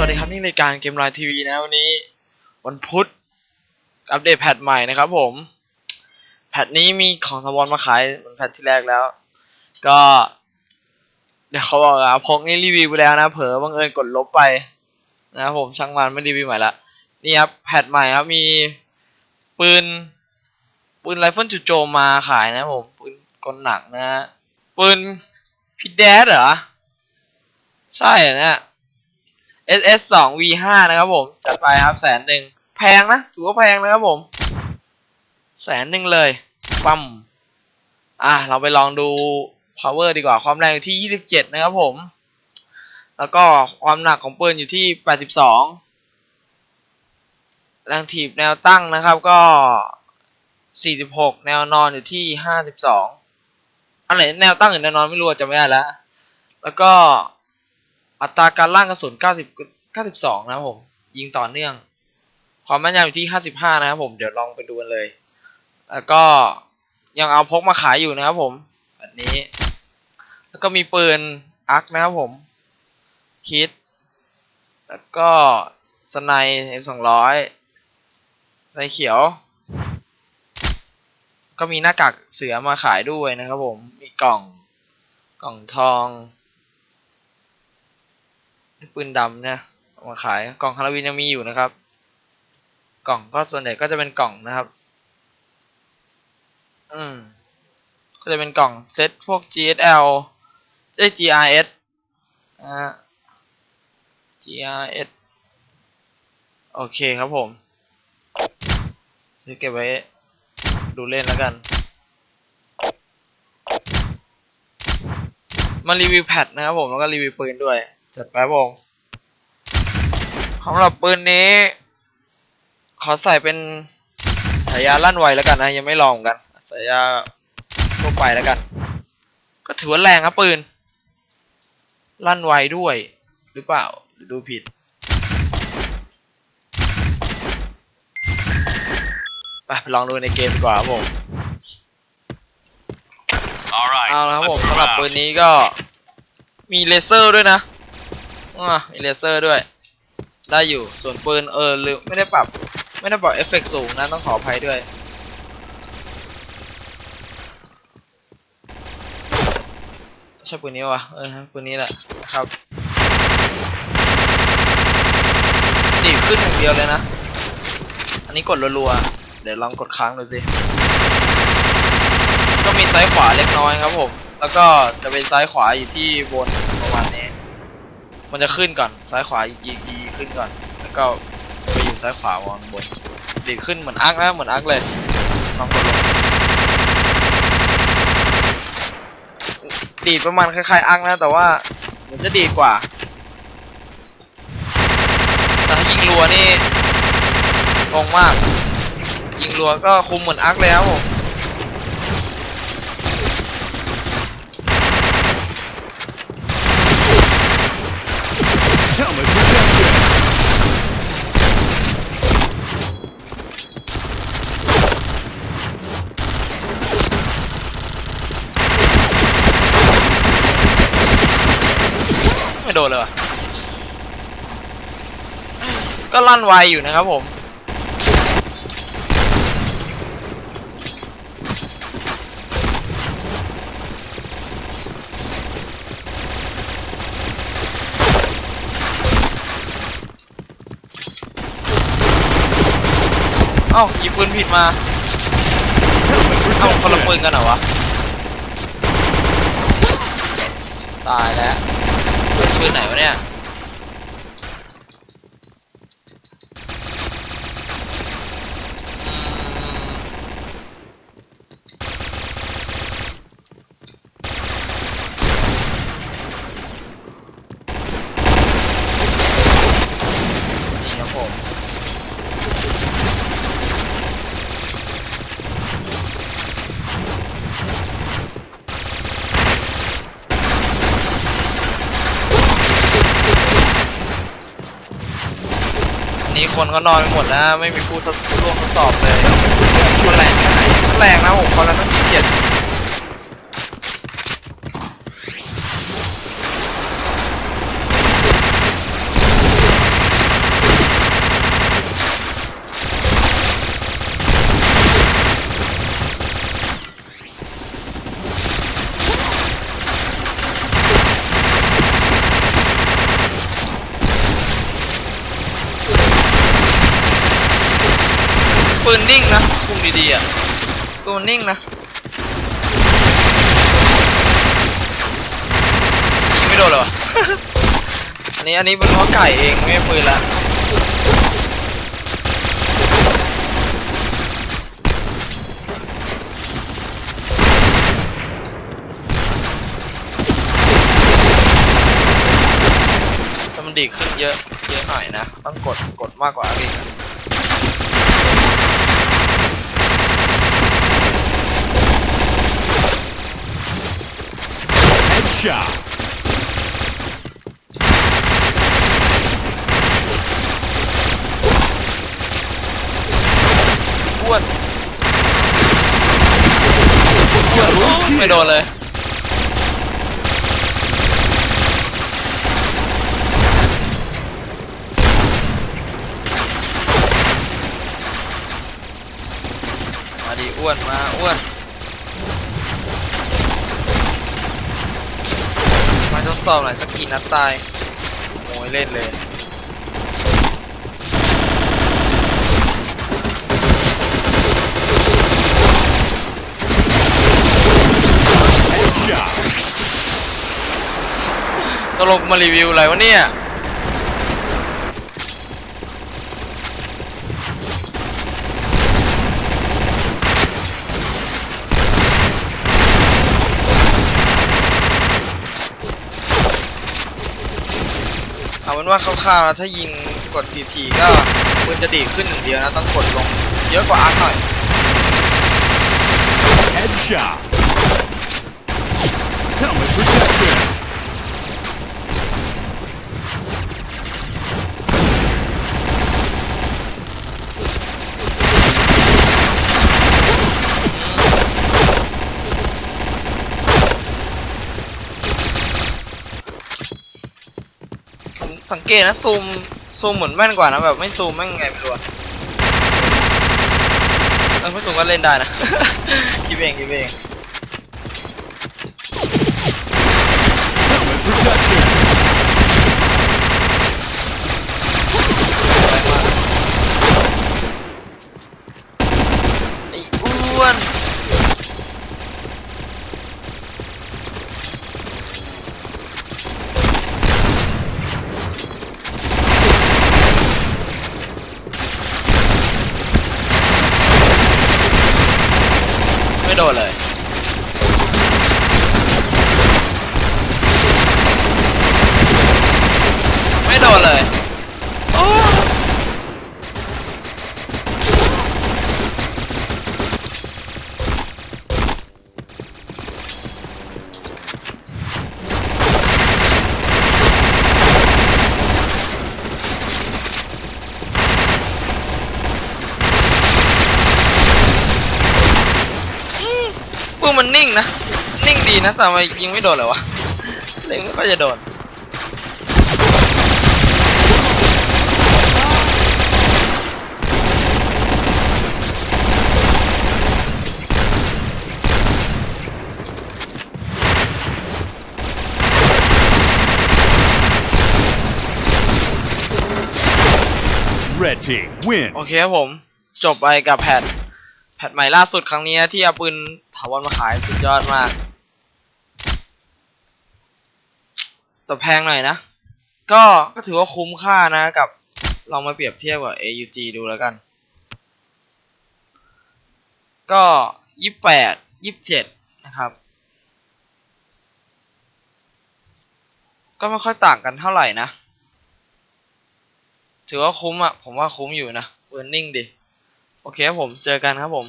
วัสดีครับนี่รายการเกมไลน์ทีวีนะวันนี้ วันพุธอัปเดตแพทใหม่นะครับผม แพทนี้มีของสวอนมาขายเหมือนแพทที่แรกแล้ว ก็ เดี๋ยวเขาบอกอะพกนี่รีวิวไปแล้วนะ เผลอบังเอิญกดลบไปนะครับผมช่างมันไม่รีวิวใหม่ละนี่ครับแพทใหม่ครับมีปืนปืนไรเฟิลจุดโจมมาขายนะผมปืนกลหนักนะฮะปืนพิดแดดเหรอใช่นี่ย SS 2 V 5นะครับผมจัดไปครับแสนหนึ่งแพงนะถือว่าแพงนะครับผมแสนหนึ่งเลยปั๊มอะเราไปลองดู power ดีกว่าความแรงอยู่ที่ 27 นะครับผม แล้วก็ความหนักของปืนอยู่ที่ 82 แรงถีบแนวตั้งนะครับก็ 46 แนวนอนอยู่ที่ 52อันไหนแนวตั้งหรือแนวนอนไม่รู้อะจำไม่ได้แล้ว แล้วก็ อัตราการล่างกระสุน 90 92 นะครับผม ยิงต่อเนื่อง ความแม่นยำอยู่ที่ 55 นะครับผม เดี๋ยวลองไปดูกันเลย แล้วก็ยังเอาพกมาขายอยู่นะครับผมแบบนี้ แล้วก็มีปืนอาร์คนะครับผม คิด แล้วก็สไนเอ็มสองร้อยสไนเขียว ก็มีหน้ากากเสือมาขายด้วยนะครับผม มีกล่อง กล่องทอง ปืนดำเนี่ยมาขายกล่องฮาโลวีนยังมีอยู่นะครับ กล่องก็ส่วนใหญ่ก็จะเป็นกล่องนะครับ อืมก็จะเป็นกล่องเซตพวก GSL เอ้ GRS นะฮะ GRS โอเคครับผมซื้อเก็บไว้ดูเล่นแล้วกัน มารีวิวแพดนะครับผม แล้วก็รีวิวปืนด้วย จัดไปครับผมสำหรับปืนนี้ ขอใส่เป็นสายยาลั่นไวแล้วกันนะ ยังไม่ลองเหมือนกันสายยาทั่วไปแล้วกัน ก็ถือว่าแรงครับปืน ลั่นไวด้วย หรือเปล่าหรือดูผิดไปไปลองดูในเกมดีกว่าครับผม All right. เอาละครับผม let's สำหรับ move ปื out. นนี้ก็มีเลเซอร์ด้วยนะ อ่ามีเลเซอร์ด้วย ได้อยู่ ส่วนปืนเออลืมไม่ได้ปรับ ไม่ได้ปรับเอฟเฟกต์สูงนะ ต้องขออภัยด้วย ใช่ปืนนี้วะเออฮะปืนนี้แหละนะครับดีขึ้นอย่างเดียวเลยนะ อันนี้กดรัวๆ เดี๋ยวลองกดค้างดูสิ ก็มีซ้ายขวาเล็กน้อยครับผม แล้วก็จะเป็นซ้ายขวาอยู่ที่บน มันจะขึ้นก่อนซ้ายขวายียีขึ้นก่อน แล้วก็ไปอยู่ซ้ายขวาวางบนดีขึ้นเหมือนอาร์คนะเหมือนอาร์คเลยลองกดลงดีดประมาณคล้ายๆอาร์คนะ แต่ว่าเหมือนจะดีดกว่าแต่ถ้ายิงรัวนี่งงมาก ยิงรัวก็คุมเหมือนอาร์คเลยครับผม Helmet protection. ไม่โดน เลยวะก็ลั่นไวอยู่นะครับผม เอ้าหยิบปืนผิดมา เอ้าคนละปืนกันเหรอวะ ตายแล้ว ปืนไหนวะเนี่ย นี้คนก็นอนไปหมดแล้วไม่มีผู้ทดร่วมทดสอบเลยคนแรงแค่ไหนแรงนะผมคนละตั้งยี่เจ็ด ปืนนิ่งนะคุมดีๆอะปืนมันนิ่งนะยิงไม่โดนเลยวะ อันนี้อันนี้เป็นเพราะไก่เองไม่ใช่ปืนละมันดีขึ้นเยอะ เยอะหน่อยนะ ต้องกด กดมากกว่าอีก Headshot. อ้วนอ้วนโอ้ไม่โดนเลยมาดิอ้วนมาอ้วน ทดสอบหน่อยสักกี่นัดตายโอ้ยเล่นเลย Headshot. ตลกมารีวิวอะไรวะเนี่ย เอาเป็นว่าคร่าวๆแล้วถ้ายิงกดทีทีก็ปืนจะดีขึ้นหนึ่งเดียวนะต้องกดลงเยอะกว่าอาร์คหน่อย Headshot. Helmet protection. เกตนะซูมซูมเหมือนแม่นกว่านะแบบไม่ซูมแม่งไงไม่รู้อะเออไม่ซูมก็เล่นได้นะคิดเองคิดเอง Helmet protection. อะไรมากไอ้อ้วนไม่ โดนเลยไม่โดนเลยโอ้ ปืนมันนิ่ งนะ นิ่งดีนะแต่ทำไมยิงไม่โดนเลยวะเล็งไม่ค่อยจะโดน Red team win. โอเคครับผม จบไปกับแพท แพทใหม่ล่าสุดครั้งนี้ที่เอาปืนถาวรมาขายสุดยอดมากแต่แพงหน่อยนะ ก็ก็ถือว่าคุ้มค่านะกับลองมาเปรียบเทียบกับ AUG ดูแล้วกัน ก็ยี่แปดยี่สิบเจ็ดนะครับ ก็ไม่ค่อยต่างกันเท่าไหร่นะ ถือว่าคุ้มอะผมว่าคุ้มอยู่นะเวิร์นิ่งดี โอเคครับผม เจอกันครับผม